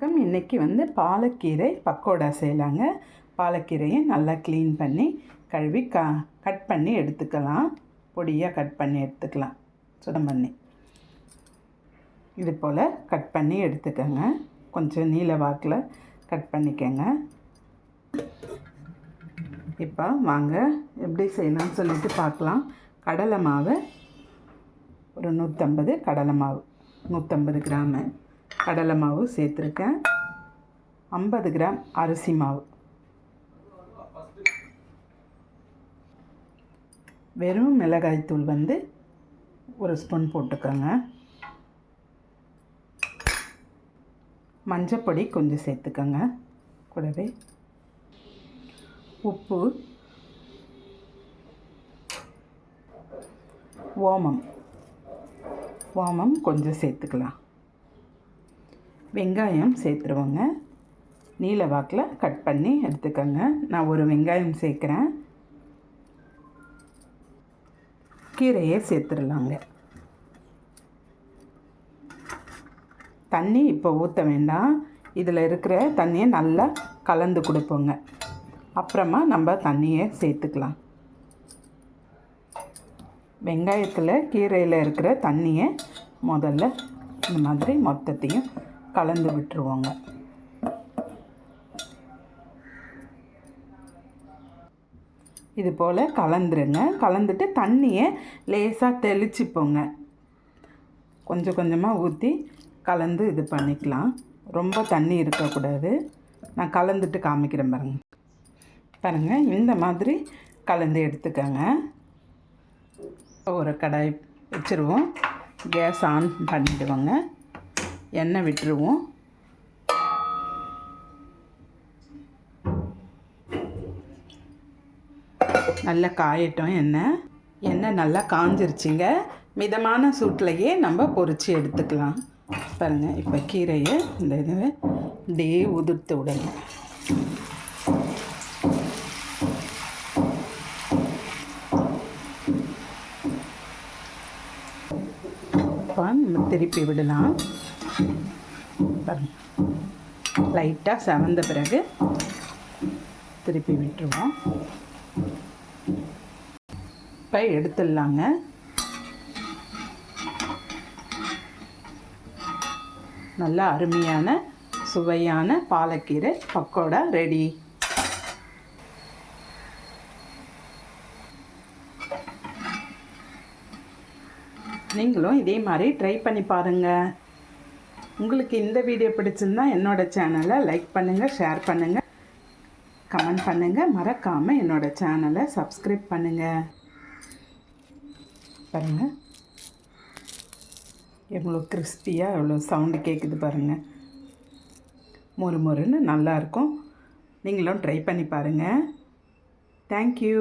வணக்கம். இன்றைக்கி வந்து பாலக்கீரை பக்கோடா செய்யலாங்க. பாலக்கீரையை நல்லா க்ளீன் பண்ணி கழுவி க கட் பண்ணி எடுத்துக்கலாம். பொடியாக கட் பண்ணி எடுத்துக்கலாம். சுத்தம் பண்ணி. இது போல் கட் பண்ணி எடுத்துக்கோங்க. கொஞ்சம் நீல வாக்கில் கட் பண்ணிக்கோங்க. இப்போ வாங்க எப்படி செய்யணும்னு சொல்லிட்டு பார்க்கலாம். கடலை மாவு ஒரு நூற்றம்பது கடலை மாவு. நூற்றம்பது கிராமு. கடலை மாவு சேர்த்துருக்கேன். ஐம்பது கிராம் அரிசி மாவு. வெறும் மிளகாய்த்தூள் வந்து ஒரு ஸ்பூன் போட்டுக்கோங்க. மஞ்சப்பொடி கொஞ்சம் சேர்த்துக்கோங்க. கூடவே உப்பு ஓமம். ஓமம் கொஞ்சம் சேர்த்துக்கலாம். வெங்காயம் சேர்த்துருவோங்க. நீல வாக்கில் கட் பண்ணி எடுத்துக்கோங்க. நான் ஒரு வெங்காயம் சேர்க்குறேன். கீரையை சேர்த்துடலாங்க. தண்ணி இப்போ ஊற்ற வேண்டாம். இதில் இருக்கிற தண்ணியை நல்லா கலந்து கொடுப்போங்க. அப்புறமா நம்ம தண்ணியை சேர்த்துக்கலாம். வெங்காயத்தில் கீரையில் இருக்கிற தண்ணியை முதல்ல இந்த மாதிரி மொத்தத்தையும் கலந்து விட்டுருவோங்க. இது போல் கலந்துருங்க. கலந்துட்டு தண்ணியை லேசாக தெளிச்சுப்போங்க கொஞ்சம் கொஞ்சமாக ஊற்றி கலந்து இது பண்ணிக்கலாம். ரொம்ப தண்ணி இருக்கக்கூடாது. நான் கலந்துட்டு காமிக்கிறேன் பாருங்கள் பாருங்கள் இந்த மாதிரி கலந்து எடுத்துக்கோங்க. ஒரு கடாய் வச்சுருவோம். கேஸ் ஆன் பண்ணிவிடுவோங்க எண்ணெய் விட்டுருவோம். நல்லா காயட்டும் எண்ணெய். எண்ணெய் நல்லா காஞ்சிருச்சுங்க. மிதமான சூட்லையே நம்ம பொறிச்சு எடுத்துக்கலாம். பாருங்கள் இப்போ கீரையை இந்த இதை இப்படியே உதிர்த்து விடணும். நம்ம திருப்பி விடலாம். லைட்டாக செவந்த பிறகு திருப்பி விட்டுருவோம். இப்போ எடுத்துடலாங்க. நல்ல அருமையான சுவையான பாலக்கீரை பக்கோடா ரெடி நீங்களும் இதே மாதிரி ட்ரை பண்ணி பாருங்கள் உங்களுக்கு இந்த வீடியோ பிடிச்சிருந்தா என்னோடய சேனலை லைக் பண்ணுங்கள் ஷேர் பண்ணுங்கள் கமெண்ட் பண்ணுங்கள் மறக்காமல் என்னோடய சேனலை சப்ஸ்கிரைப் பண்ணுங்கள் பாருங்கள் எவ்வளோ கிறிஸ்பியாக எவ்வளோ சவுண்டு கேட்குது பாருங்கள் மொறு மொறுன்னு நல்லாயிருக்கும் நீங்களும் ட்ரை பண்ணி பாருங்கள் தேங்க்யூ